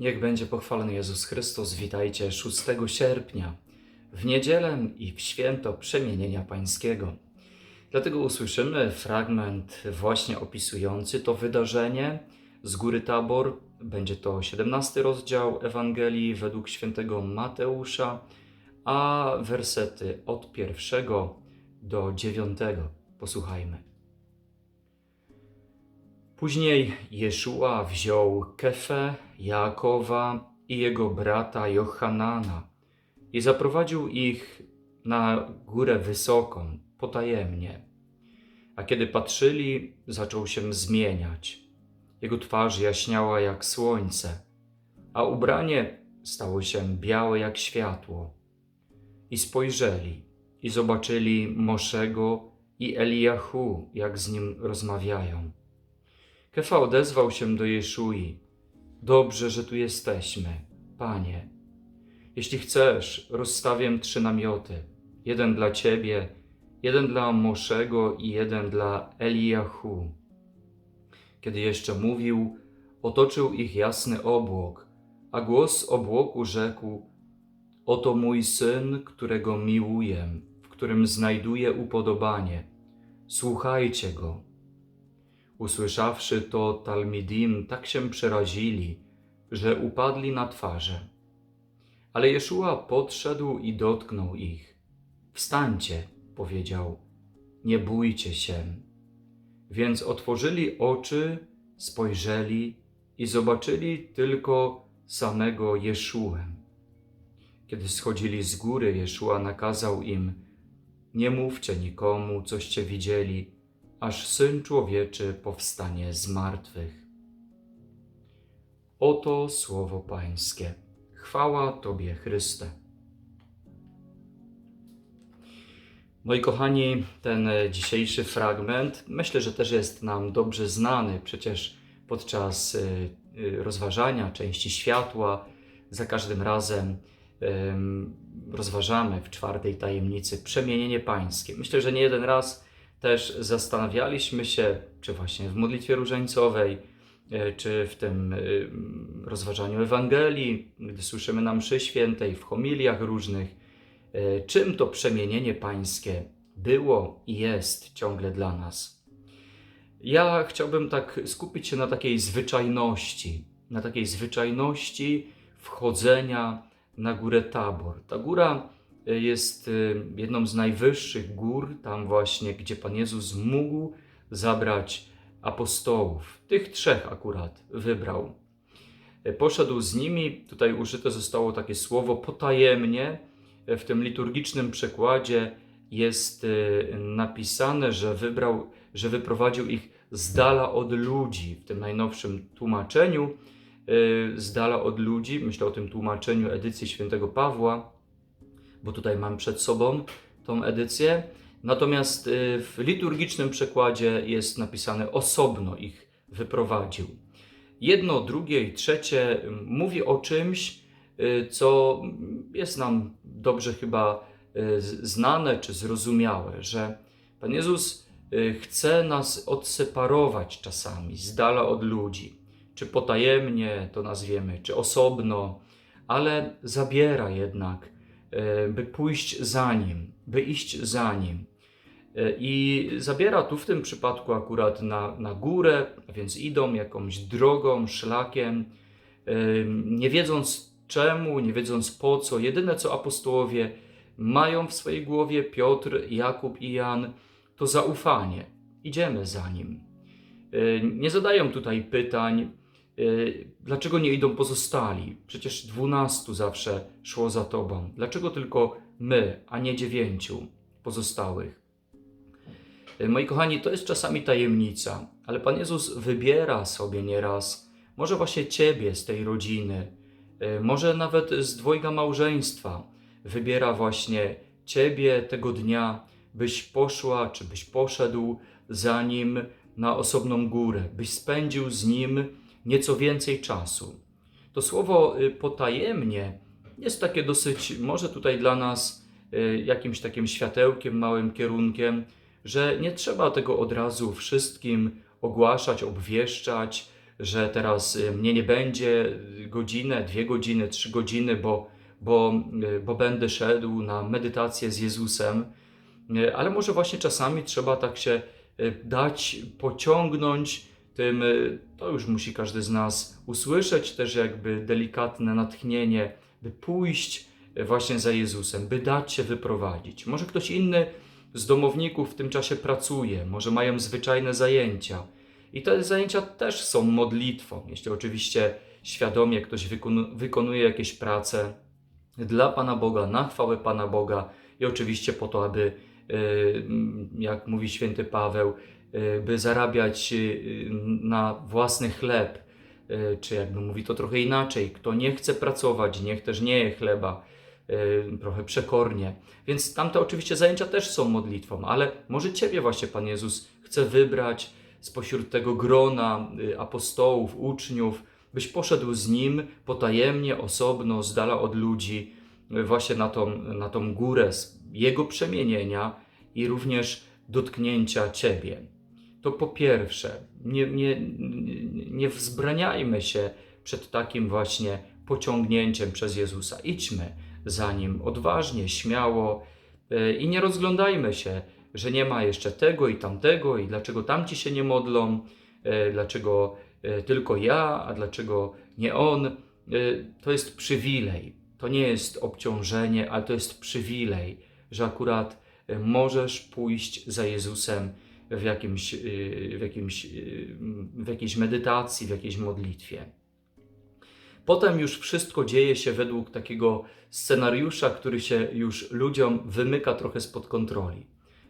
Niech będzie pochwalony Jezus Chrystus. Witajcie 6 sierpnia, w niedzielę i w święto Przemienienia Pańskiego. Dlatego usłyszymy fragment właśnie opisujący to wydarzenie z góry Tabor. Będzie to 17 rozdział Ewangelii według świętego Mateusza, a wersety od pierwszego do dziewiątego. Posłuchajmy. Później Jeszua wziął Kefę, Jakowa i jego brata Johanana i zaprowadził ich na górę wysoką, potajemnie. A kiedy patrzyli, zaczął się zmieniać. Jego twarz jaśniała jak słońce, a ubranie stało się białe jak światło. I spojrzeli i zobaczyli Moszego i Eliahu, jak z nim rozmawiają. Kefa odezwał się do Jeszui. Dobrze, że tu jesteśmy, panie. Jeśli chcesz, rozstawię trzy namioty. Jeden dla ciebie, jeden dla Moszego i jeden dla Eliahu. Kiedy jeszcze mówił, otoczył ich jasny obłok, a głos obłoku rzekł: Oto mój syn, którego miłuję, w którym znajduję upodobanie. Słuchajcie go. Usłyszawszy to, Talmidim tak się przerazili, że upadli na twarze. Ale Jeszua podszedł i dotknął ich. Wstańcie, powiedział, nie bójcie się. Więc otworzyli oczy, spojrzeli i zobaczyli tylko samego Jeszułę. Kiedy schodzili z góry, Jeszua nakazał im: Nie mówcie nikomu, coście widzieli, aż syn człowieczy powstanie z martwych. Oto słowo Pańskie. Chwała Tobie, Chryste. Moi kochani, ten dzisiejszy fragment myślę, że też jest nam dobrze znany. Przecież podczas y, y, rozważania części światła za każdym razem rozważamy w czwartej tajemnicy przemienienie pańskie. Myślę, że nie jeden raz też zastanawialiśmy się, czy właśnie w modlitwie różańcowej, y, czy w tym y, rozważaniu Ewangelii, gdy słyszymy na mszy świętej, w homiliach różnych, y, czym to przemienienie pańskie było i jest ciągle dla nas. Ja chciałbym tak skupić się na takiej zwyczajności, na takiej zwyczajności wchodzenia na górę Tabor. Ta góra jest y, jedną z najwyższych gór, tam właśnie, gdzie Pan Jezus mógł zabrać apostołów. Tych trzech akurat wybrał. Y, Poszedł z nimi, tutaj użyte zostało takie słowo potajemnie. W tym liturgicznym przekładzie jest napisane, że wybrał, że wyprowadził ich z dala od ludzi. W tym najnowszym tłumaczeniu z dala od ludzi, myślę o tym tłumaczeniu edycji świętego Pawła, bo tutaj mam przed sobą tą edycję. Natomiast w liturgicznym przekładzie jest napisane osobno ich wyprowadził. Jedno, drugie i trzecie mówi o czymś, co jest nam dobrze chyba znane czy zrozumiałe, że Pan Jezus chce nas odseparować czasami z dala od ludzi czy potajemnie to nazwiemy, czy osobno, ale zabiera jednak, by pójść za nim, by iść za nim. I zabiera tu w tym przypadku akurat na, na górę, więc idą jakąś drogą, szlakiem, nie wiedząc czemu, nie wiedząc po co. Jedyne co apostołowie mają w swojej głowie, Piotr, Jakub i Jan, to zaufanie. Idziemy za nim. Nie zadają tutaj pytań, Dlaczego nie idą pozostali? Przecież dwunastu zawsze szło za tobą. Dlaczego tylko my, a nie dziewięciu pozostałych? Moi kochani, to jest czasami tajemnica, ale Pan Jezus wybiera sobie nieraz, może właśnie ciebie z tej rodziny, może nawet z dwojga małżeństwa, wybiera właśnie ciebie tego dnia, byś poszła, czy byś poszedł za nim na osobną górę, byś spędził z nim nieco więcej czasu. To słowo y, potajemnie jest takie dosyć, może tutaj dla nas y, jakimś takim światełkiem, małym kierunkiem, że nie trzeba tego od razu wszystkim ogłaszać, obwieszczać, że teraz y, mnie nie będzie godzinę, dwie godziny, trzy godziny, bo, bo, bo będę szedł na medytację z Jezusem. Ale może właśnie czasami trzeba tak się dać pociągnąć tym, y, to już musi każdy z nas usłyszeć, też jakby delikatne natchnienie, by pójść y, właśnie za Jezusem, by dać się wyprowadzić. Może ktoś inny z domowników w tym czasie pracuje, może mają zwyczajne zajęcia. I te zajęcia też są modlitwą, jeśli oczywiście świadomie ktoś wykonu- wykonuje jakieś prace dla Pana Boga, na chwałę Pana Boga i oczywiście po to, aby, y, jak mówi święty Paweł, by zarabiać y, na własny chleb, y, czy jakby mówi to trochę inaczej, kto nie chce pracować, niech też nie je chleba, trochę przekornie. Więc tamte oczywiście zajęcia też są modlitwą, ale może Ciebie właśnie Pan Jezus chce wybrać spośród tego grona apostołów, uczniów, byś poszedł z Nim potajemnie, osobno, z dala od ludzi, właśnie na tą, na tą górę Jego przemienienia i również dotknięcia Ciebie. To po pierwsze, nie, nie, nie wzbraniajmy się przed takim właśnie pociągnięciem przez Jezusa. Idźmy za Nim odważnie, śmiało y, i nie rozglądajmy się, że nie ma jeszcze tego i tamtego i dlaczego tamci się nie modlą, y, dlaczego y, tylko ja, a dlaczego nie on. To jest przywilej, to nie jest obciążenie, ale to jest przywilej, że akurat możesz pójść za Jezusem w, jakimś, y, w, jakimś, y, w jakiejś medytacji, w jakiejś modlitwie. Potem już wszystko dzieje się według takiego scenariusza, który się już ludziom wymyka trochę spod kontroli.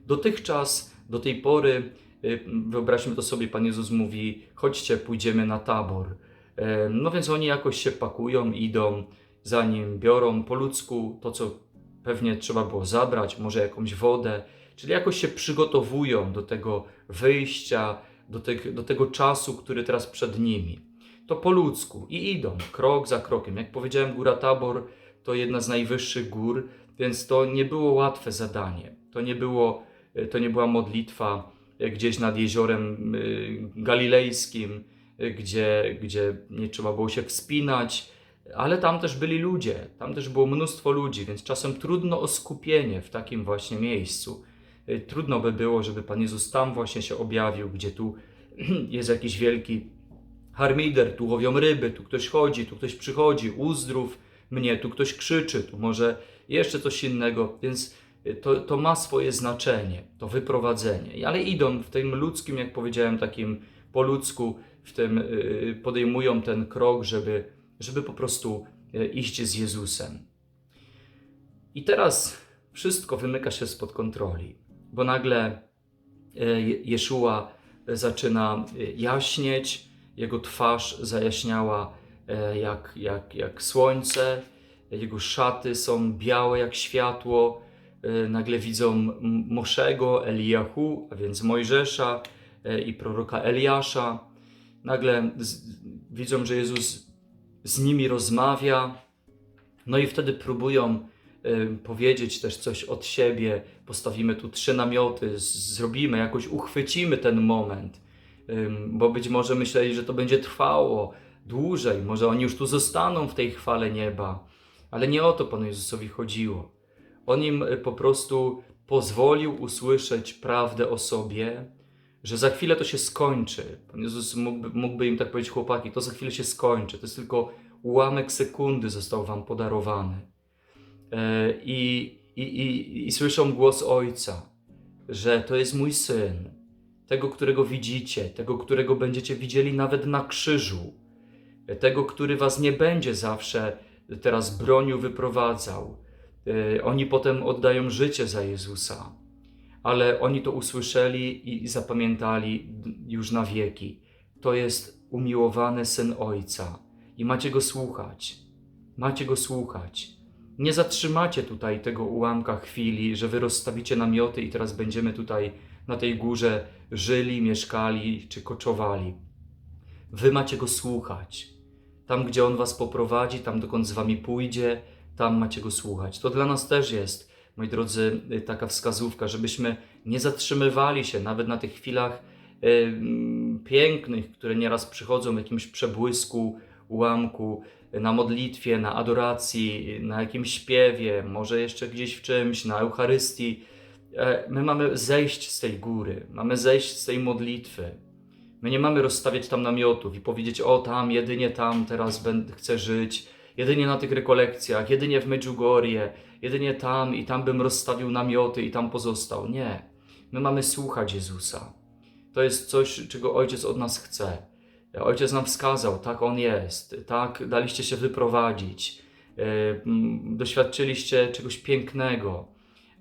Dotychczas, do tej pory, y, wyobraźmy to sobie, Pan Jezus mówi: chodźcie, pójdziemy na tabor. E, No więc oni jakoś się pakują, idą, zanim biorą po ludzku to, co pewnie trzeba było zabrać, może jakąś wodę, czyli jakoś się przygotowują do tego wyjścia, do, tych, do tego czasu, który teraz przed nimi. To po ludzku i idą, krok za krokiem. Jak powiedziałem, Góra Tabor to jedna z najwyższych gór, więc to nie było łatwe zadanie. To nie, było, to nie była modlitwa gdzieś nad jeziorem y, galilejskim, gdzie, gdzie nie trzeba było się wspinać, ale tam też byli ludzie, tam też było mnóstwo ludzi, więc czasem trudno o skupienie w takim właśnie miejscu. Y, Trudno by było, żeby Pan Jezus tam właśnie się objawił, gdzie tu jest jakiś wielki harmider, tu łowią ryby, tu ktoś chodzi, tu ktoś przychodzi, uzdrów mnie, tu ktoś krzyczy, tu może jeszcze coś innego, więc y, to, to ma swoje znaczenie, to wyprowadzenie. Ale idą w tym ludzkim, jak powiedziałem, takim po ludzku, w tym y, podejmują ten krok, żeby, żeby po prostu iść z Jezusem. I teraz wszystko wymyka się spod kontroli, bo nagle e, Je- Jeszua zaczyna e, jaśnieć, jego twarz zajaśniała e, jak, jak, jak słońce, jego szaty są białe jak światło. E, Nagle widzą Moszego, Eliahu, a więc Mojżesza e, i proroka Eliasza. Nagle z, widzą, że Jezus z nimi rozmawia, no i wtedy próbują powiedzieć też coś od siebie. Postawimy tu trzy namioty, zrobimy, jakoś uchwycimy ten moment, bo być może myśleli, że to będzie trwało dłużej, może oni już tu zostaną w tej chwale nieba. Ale nie o to Panu Jezusowi chodziło. On im y, po prostu pozwolił usłyszeć prawdę o sobie, że za chwilę to się skończy. Pan Jezus mógłby, mógłby im tak powiedzieć, chłopaki, to za chwilę się skończy. To jest tylko ułamek sekundy został wam podarowany. E, I, i, i, I słyszą głos Ojca, że to jest mój syn, tego, którego widzicie, tego, którego będziecie widzieli nawet na krzyżu, tego, który was nie będzie zawsze teraz bronił, wyprowadzał. E, Oni potem oddają życie za Jezusa, ale oni to usłyszeli i zapamiętali już na wieki. To jest umiłowany syn Ojca i macie go słuchać. Macie go słuchać. Nie zatrzymacie tutaj tego ułamka chwili, że wy rozstawicie namioty i teraz będziemy tutaj na tej górze żyli, mieszkali czy koczowali. Wy macie go słuchać. Tam, gdzie on was poprowadzi, tam dokąd z wami pójdzie, tam macie go słuchać. To dla nas też jest, moi drodzy, taka wskazówka, żebyśmy nie zatrzymywali się nawet na tych chwilach, em, pięknych, które nieraz przychodzą w jakimś przebłysku, ułamku, na modlitwie, na adoracji, na jakimś śpiewie, może jeszcze gdzieś w czymś, na Eucharystii. E, My mamy zejść z tej góry, mamy zejść z tej modlitwy. My nie mamy rozstawiać tam namiotów i powiedzieć: O, tam, jedynie tam teraz będę, chcę żyć, jedynie na tych rekolekcjach, jedynie w Medjugorje, jedynie tam i tam bym rozstawił namioty i tam pozostał. Nie. My mamy słuchać Jezusa. To jest coś, czego Ojciec od nas chce. Ojciec nam wskazał, tak On jest, tak daliście się wyprowadzić, e, doświadczyliście czegoś pięknego,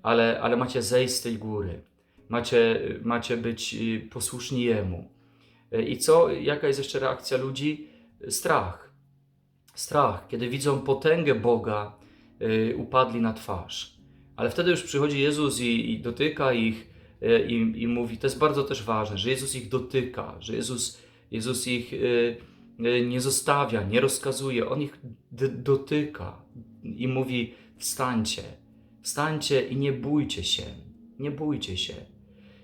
ale, ale macie zejść z tej góry, macie, macie być y, posłuszni Jemu. E, I co, jaka jest jeszcze reakcja ludzi? Strach. Strach, kiedy widzą potęgę Boga, upadli na twarz. Ale wtedy już przychodzi Jezus i, i dotyka ich i, i mówi, to jest bardzo też ważne, że Jezus ich dotyka, że Jezus, Jezus ich y, y, nie zostawia, nie rozkazuje, On ich dotyka i mówi, wstańcie, wstańcie i nie bójcie się, nie bójcie się.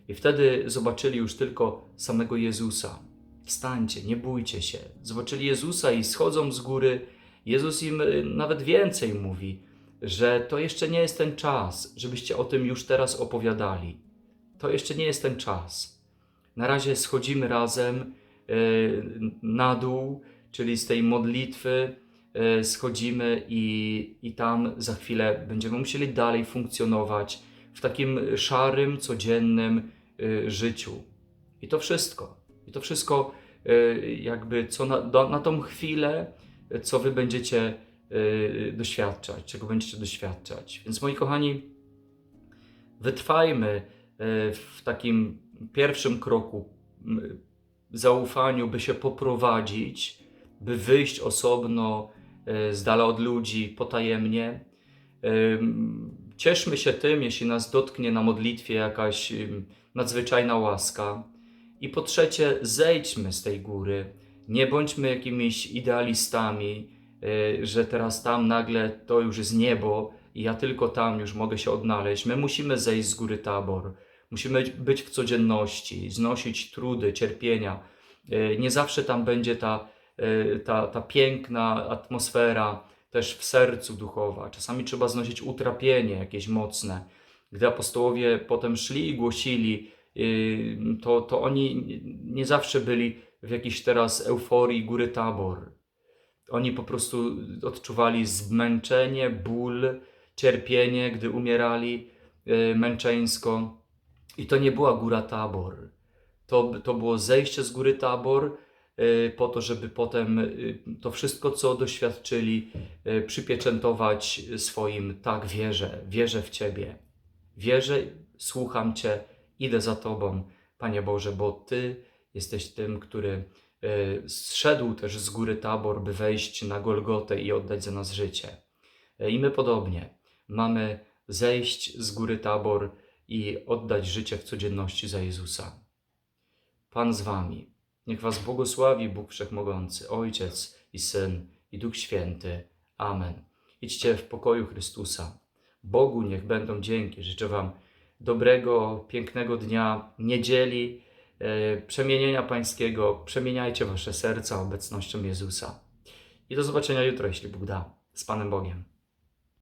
I wtedy zobaczyli już tylko samego Jezusa. Wstańcie, nie bójcie się. Zobaczyli Jezusa i schodzą z góry. Jezus im y, nawet więcej mówi, że to jeszcze nie jest ten czas, żebyście o tym już teraz opowiadali. To jeszcze nie jest ten czas. Na razie schodzimy razem na dół, czyli z tej modlitwy y, schodzimy i, i tam za chwilę będziemy musieli dalej funkcjonować w takim szarym, codziennym y, życiu. I to wszystko. I to wszystko, jakby co na, do, na tą chwilę, co wy będziecie doświadczać, czego będziecie doświadczać. Więc moi kochani, wytrwajmy w takim pierwszym kroku zaufaniu, by się poprowadzić, by wyjść osobno, y, z dala od ludzi, potajemnie. Cieszmy się tym, jeśli nas dotknie na modlitwie jakaś nadzwyczajna łaska. I po trzecie, zejdźmy z tej góry. Nie bądźmy jakimiś idealistami, y, że teraz tam nagle to już jest niebo i ja tylko tam już mogę się odnaleźć. My musimy zejść z góry tabor. Musimy być w codzienności, znosić trudy, cierpienia. Y, Nie zawsze tam będzie ta, y, ta, ta piękna atmosfera, też w sercu duchowa. Czasami trzeba znosić utrapienie jakieś mocne. Gdy apostołowie potem szli i głosili, yy, to, to oni nie zawsze byli w jakiejś teraz euforii góry tabor. Oni po prostu odczuwali zmęczenie, ból, cierpienie, gdy umierali yy, męczeńsko. I to nie była góra tabor. To, to było zejście z góry tabor, y, po to, żeby potem y, to wszystko, co doświadczyli, y, przypieczętować swoim tak wierzę, wierzę w Ciebie. Wierzę, słucham Cię, idę za Tobą, Panie Boże, bo Ty jesteś tym, który zszedł też z góry tabor, by wejść na Golgotę i oddać za nas życie. I my podobnie mamy zejść z góry tabor i oddać życie w codzienności za Jezusa. Pan z wami. Niech was błogosławi Bóg Wszechmogący, Ojciec i Syn i Duch Święty. Amen. Idźcie w pokoju Chrystusa. Bogu niech będą dzięki. Życzę wam dobrego, pięknego dnia, niedzieli, e, przemienienia pańskiego. Przemieniajcie wasze serca obecnością Jezusa. I do zobaczenia jutro, jeśli Bóg da. Z Panem Bogiem.